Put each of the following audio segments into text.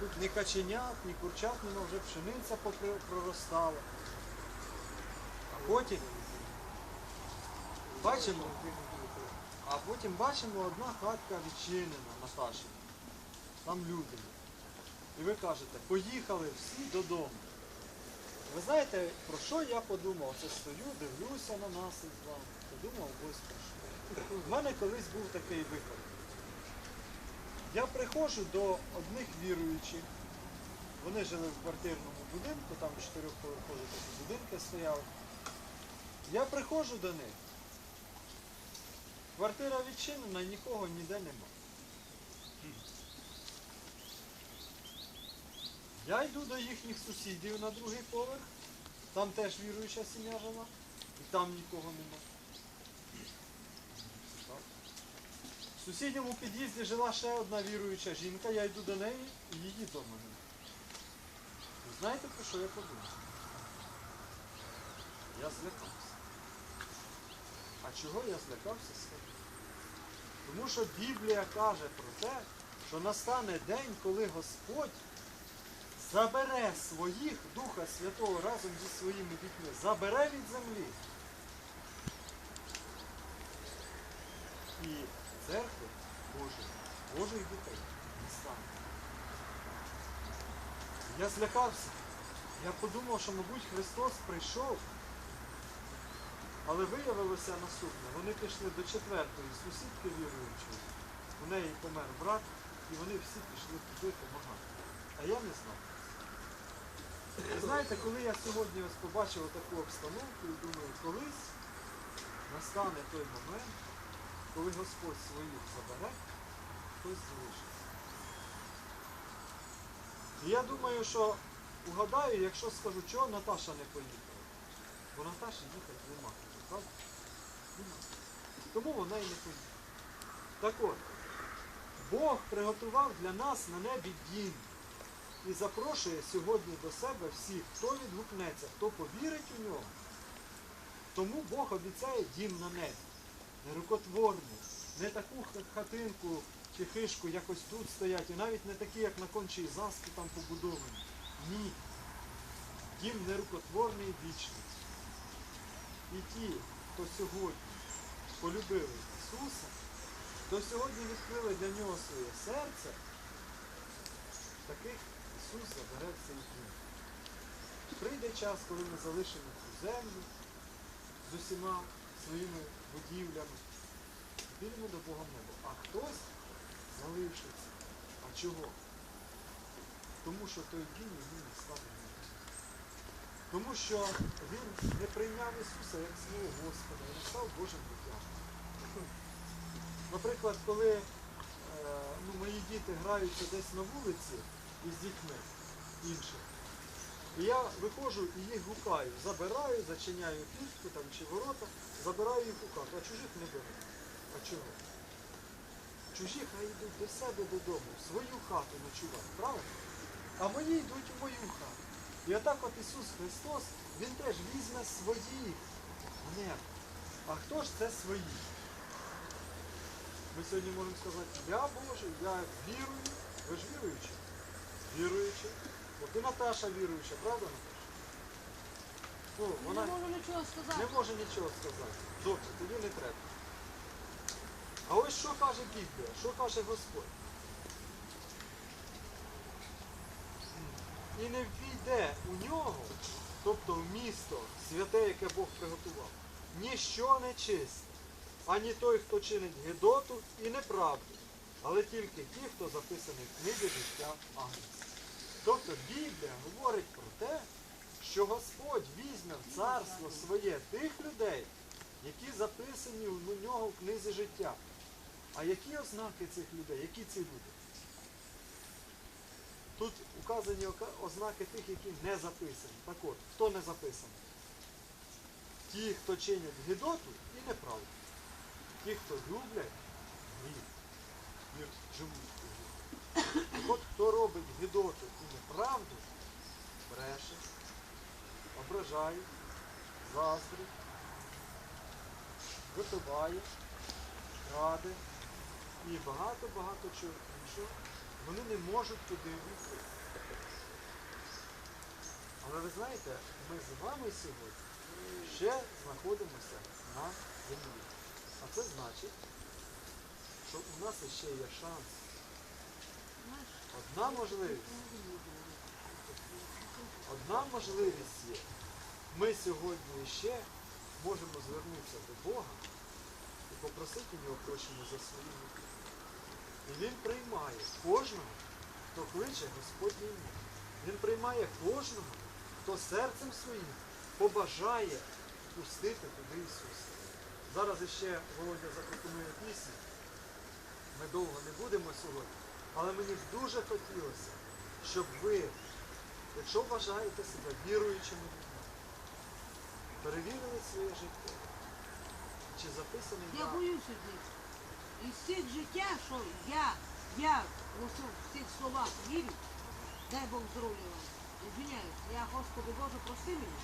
Тут ні каченят, ні курчат нема, вже пшениця проростала. А потім бачимо, а потім бачимо одна хатка відчинена Наташі. Там люди. І ви кажете, поїхали всі додому. Ви знаєте, про що я подумав? Це стою, дивлюся на нас із вами. Подумав ось про що. У мене колись був такий випадок. Я приходжу до одних віруючих. Вони жили в квартирному будинку, там чотирьохповерхові такі будинки стояли. Я приходжу до них. Квартира відчинена, нікого ніде нема. Я йду до їхніх сусідів на другий поверх, там теж віруюча сім'я жила, і там нікого нема. Так. В сусідньому під'їзді жила ще одна віруюча жінка, я йду до неї і її вдома нема. Ви знаєте, про що я подумав? Я злякався. А чого я злякався скажу? Тому що Біблія каже про те, що настане день, коли Господь забере своїх Духа Святого разом зі своїми дітьми, забере від землі. І церкви Божої, Божих дітей стане. Я злякався. Я подумав, що, мабуть, Христос прийшов. Але виявилося наступне. Вони пішли до четвертої сусідки віруючої. У неї помер брат, і вони всі пішли туди допомагати. А я не знав. Ви знаєте, коли я сьогодні ось побачив таку обстановку і думаю, колись настане той момент, коли Господь своїх забере, хтось залишиться. І я думаю, що угадаю, якщо скажу, чого Наташа не поїхала. Бо Наташі їхати нема. Тому вона і не поїхала. Так от, Бог приготував для нас на небі дім і запрошує сьогодні до себе всіх, хто відгукнеться, хто повірить у нього. Тому Бог обіцяє дім на небі. Не рукотворний, не таку хатинку чи хишку якось тут стоять, і навіть не такі, як на кончій заспі там побудовані. Ні. Дім нерукотворний і вічний. І ті, хто сьогодні полюбили Ісуса, хто сьогодні відкрили для нього своє серце, таких Ісус забере в цей дім. Прийде час, коли ми залишимо цю землю з усіма своїми будівлями, підемо до Бога небо. А хтось залишиться. А чого? Тому що той дім йому не став небом. Тому що він не прийняв Ісуса як свого Господа і не став Божим дитям. Наприклад, коли е, ну, мої діти граються десь на вулиці із дітьми інших, я виходжу і їх гукаю, забираю, зачиняю клітку там, чи ворота, забираю їх у хату, а чужих не беру. А чого? Чужі хай йдуть до себе додому, в свою хату ночувати, правильно? А мої йдуть у мою хату. І отак от Ісус Христос, Він теж візьме своїх небо. А хто ж це свої? Ми сьогодні можемо сказати, я Божий, я вірую. Ви ж віруючі? Віруючі. От і Наташа віруюча, правда, Наташа? Ну, вона не можу нічого сказати. не може нічого сказати. Добре, тоді не треба. А ось що каже Біблія, що каже Господь? І не ввійде у нього, тобто в місто святе, яке Бог приготував, ніщо не чисте, ані той, хто чинить гидоту і неправду, але тільки ті, хто записаний в книзі життя Агнця. Тобто Біблія говорить про те, що Господь візьме в царство своє тих людей, які записані у нього в книзі життя. А які ознаки цих людей? Які ці люди? Тут указані ознаки тих, які не записані. Так от, хто не записаний? Ті, хто чинять гидоту і неправду. Ті, хто люблять як живуть. Так От хто робить гидоту і неправду, бреше, ображає, заздрить, випиває, краде і багато-багато чого іншого, вони не можуть туди війти. Але ви знаєте, ми з вами сьогодні ще знаходимося на землі. А це значить, що у нас ще є шанс. Одна можливість. Одна можливість є. Ми сьогодні ще можемо звернутися до Бога і попросити у нього прощення за свої гріхи. І Він приймає кожного, хто кличе Господнє ім'я. Він приймає кожного, хто серцем своїм побажає пустити туди Ісуса. Зараз іще Володя запропонує пісню. Ми довго не будемо сьогодні. Але мені дуже хотілося, щоб ви, якщо вважаєте себе віруючими людьми, перевірили своє життя. Чи записаний Я на боюся цих. Із цих життя, що я, я у цих словах вірю, дай Бог здоров'я вам. Извиняюсь, я, Господи Боже, прости мене.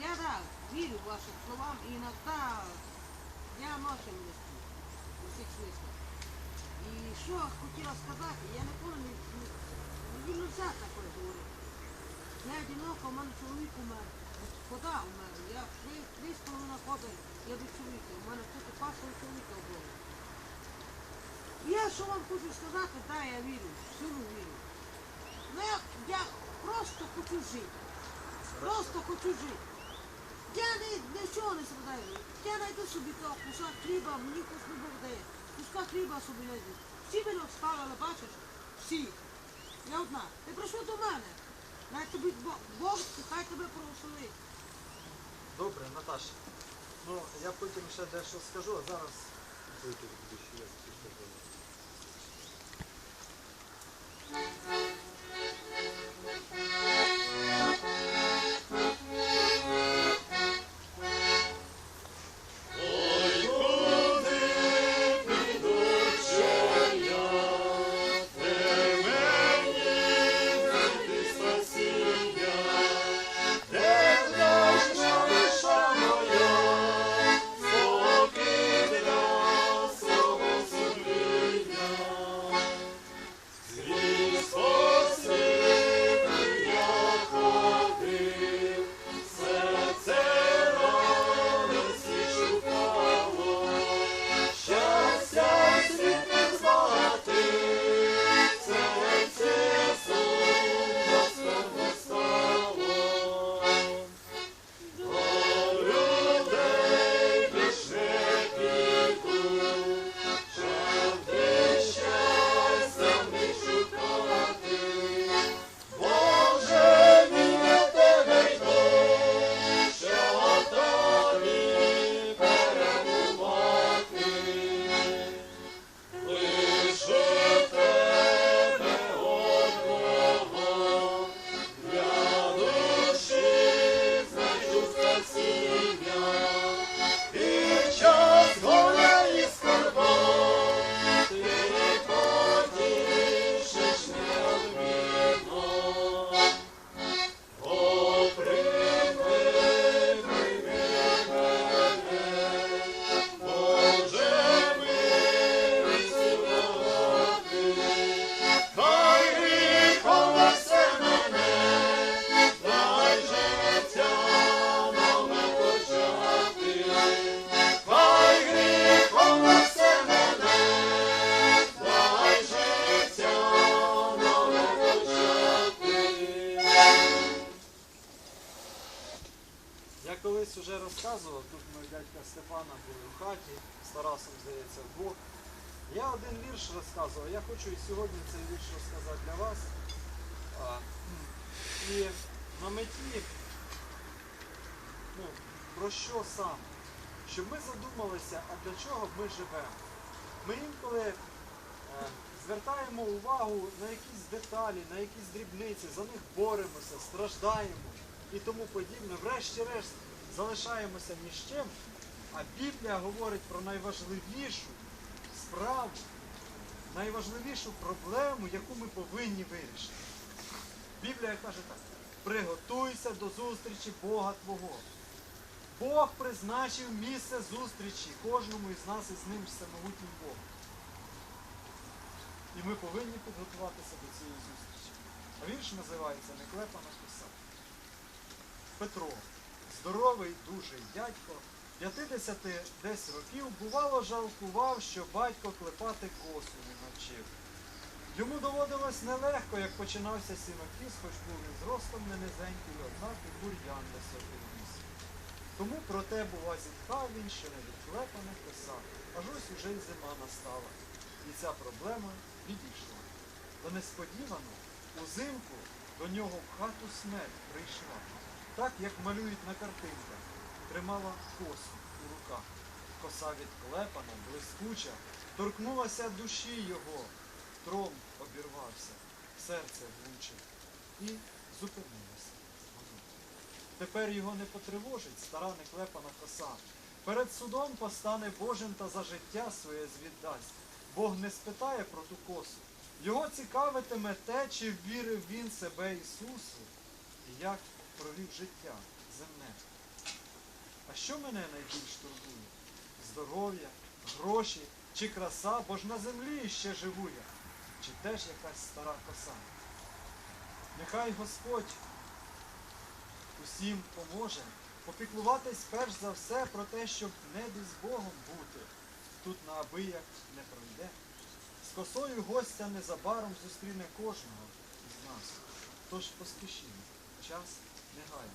Я да, вірю вашим словам і іноді я ночем не. У всіх смислах. І що хотіла сказати, я не, не, не нельзя таке говорити. Я одиноко, у мене чоловік умер. Кода умер. Я три, три з половиною года я до чоловіка. У мене тут пасом чоловіка було. Я що вам хочу сказати, да, я вірю, силу вірю. Ну я, я просто хочу жити. Просто хочу жити. Я не, нічого не страдаю. Я знайду собі того куска хліба, мені куску Бог дає. Куска хліба собі знайду. Всі мене обставили, бачиш? Всі. Я одна. Ти прийшов до мене. Най тобі Бог, хай тебе прославить. Добре, Наташа. Ну, я потім ще дещо скажу, а зараз Я ну, про що саме? Щоб ми задумалися, а для чого ми живемо. Ми інколи е, звертаємо увагу на якісь деталі, на якісь дрібниці, за них боремося, страждаємо і тому подібне. Врешті-решт залишаємося ні з чим, а Біблія говорить про найважливішу справу найважливішу проблему, яку ми повинні вирішити. Біблія каже так: приготуйся до зустрічі Бога Твого. Бог призначив місце зустрічі кожному із нас із ним всемогутнім Богом. І ми повинні підготуватися до цієї зустрічі. А вірш називається Неклепана коса. Петро, здоровий, дужий дядько, 50 десь років, бувало жалкував, що батько клепати косу не навчив. Йому доводилось нелегко, як починався сінокіс, хоч був він зростом не низенький, однак і бур'ян високий Тому проте, бува, зітхав він, що не відклепана коса, аж ось уже й зима настала. І ця проблема відійшла. Та несподівано узимку до нього в хату смерть прийшла. Так, як малюють на картинках, тримала косу у руках. Коса відклепана, блискуча, торкнулася душі його, тром обірвався, серце влучив і зупинилося. Тепер його не потривожить стара неклепана коса. Перед судом постане Божим та за життя своє звіддасть. Бог не спитає про ту косу. Його цікавитиме те, чи вірив він себе Ісусу і як провів життя земне. А що мене найбільш турбує? Здоров'я, гроші чи краса, бо ж на землі ще живу я, чи теж якась стара коса. Нехай Господь усім поможе, попіклуватись перш за все про те, щоб небі з Богом бути, тут наабияк не пройде. З косою гостя незабаром зустріне кожного з нас. Тож поспішімо, час не гає.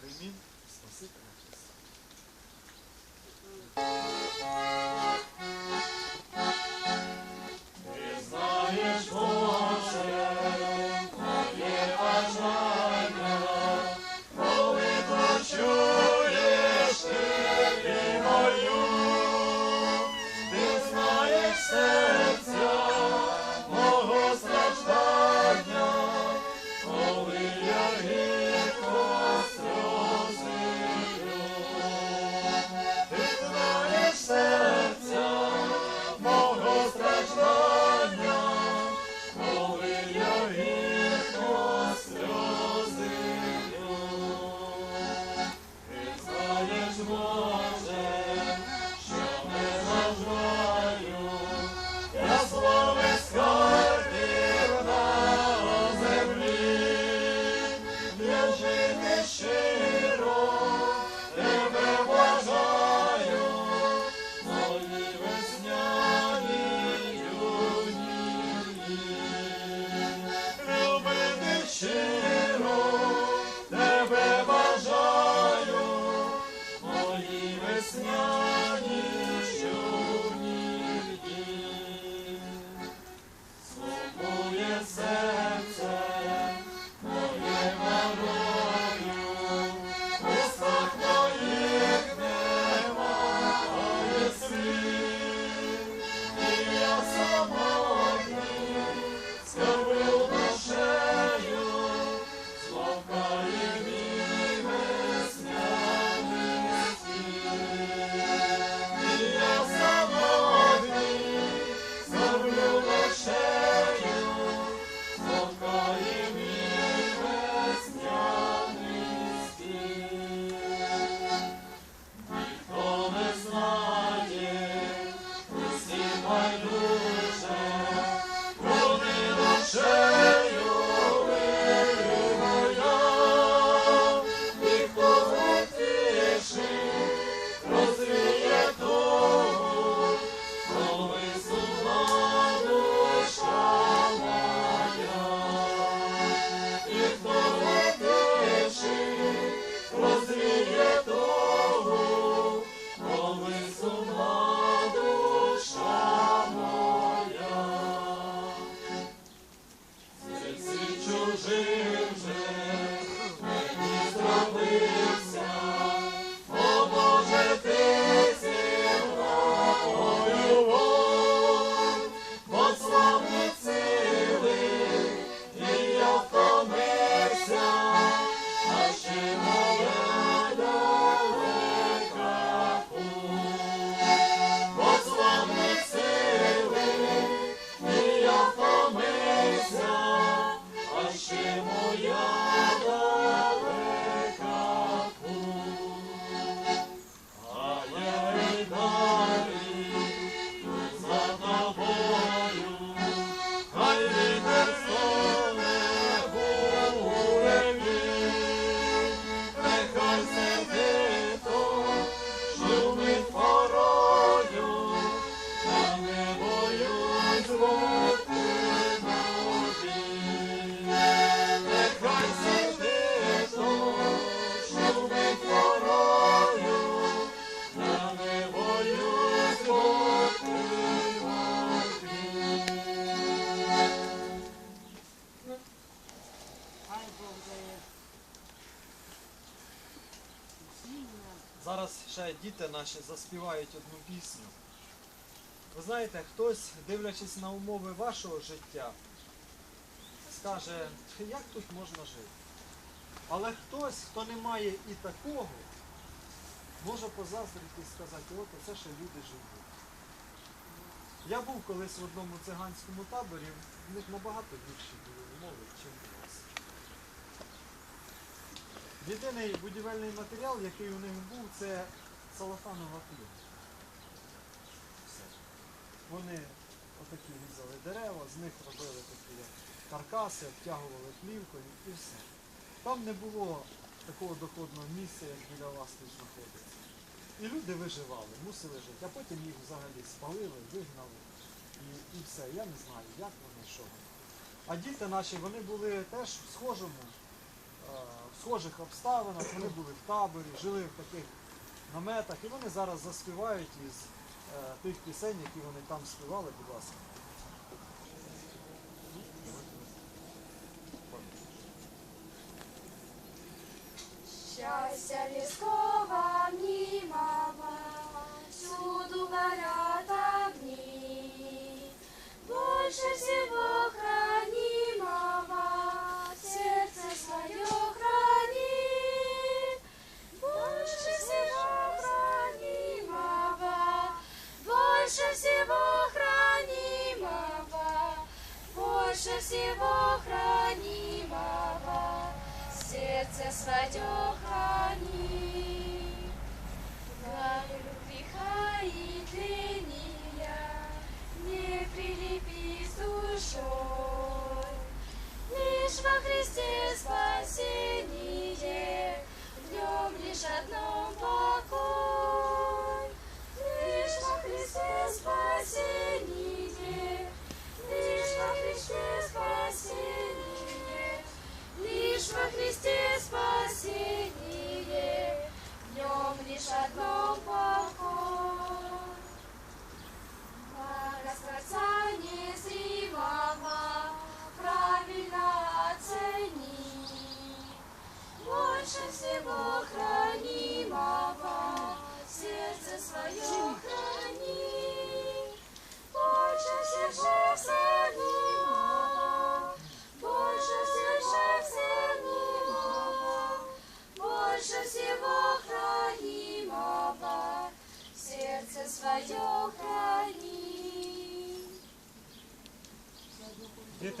Приймім Спасителя Христа. Ти знаєш, діти наші заспівають одну пісню. Ви знаєте, хтось, дивлячись на умови вашого життя, скаже, як тут можна жити? Але хтось, хто не має і такого, може позаздрити і сказати, от це ще люди живуть. Я був колись в одному циганському таборі, в них набагато гірші були умови, ніж у нас. Єдиний будівельний матеріал, який у них був, це салафанова плівка. Все. Вони отакі різали дерева, з них робили такі каркаси, обтягували плівкою і все. Там не було такого доходного місця, як біля вас тут знаходиться. І люди виживали, мусили жити, а потім їх взагалі спалили, вигнали. І, і все. Я не знаю, як вони, що вони. А діти наші, вони були теж в схожому, е, в схожих обставинах, вони були в таборі, жили в таких наметах, і вони зараз заспівають із е, тих пісень, які вони там співали, будь ласка. Щастя, лісково! мнимого,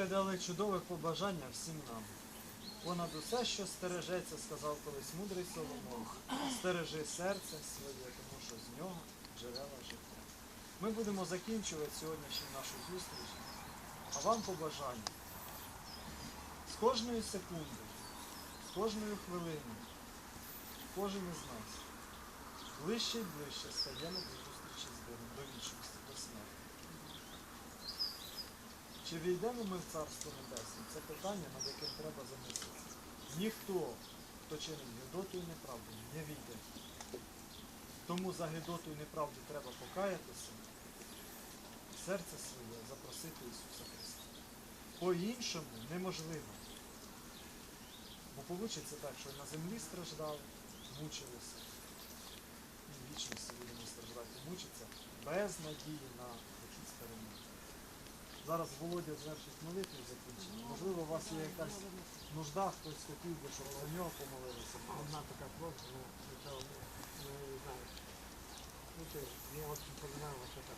Діти дали чудове побажання всім нам. Понад усе, що стережеться, сказав колись мудрий Соломон, стережи серце своє, тому що з нього джерела життя. Ми будемо закінчувати сьогоднішню нашу зустріч, а вам побажання. З кожної секунди, з кожною хвилиною, кожен із нас ближче і ближче стаємо до зустрічі з Богом, до вічності, до смерті. Чи війдемо ми в Царство Небесне? Це питання, над яким треба замислитися. Ніхто, хто чинить гидоту і неправду, не війде. Тому за гидоту і неправду треба покаятися, серце своє запросити Ісуса Христа. По-іншому неможливо. Бо вийде так, що на землі страждали, мучилися. І вічності будемо страждати, мучитися без надії на. Зараз Володя звершить молитву закінчить. Можливо, у вас є якась нужда, хтось хотів би, щоб за нього помолилися. Одна така просьба, ну, ну, не знаю. Ну, це, я от очень що эта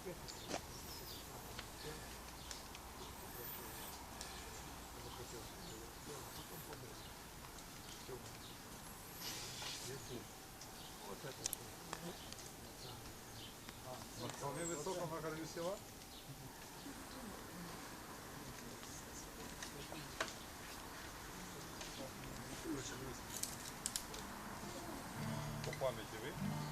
3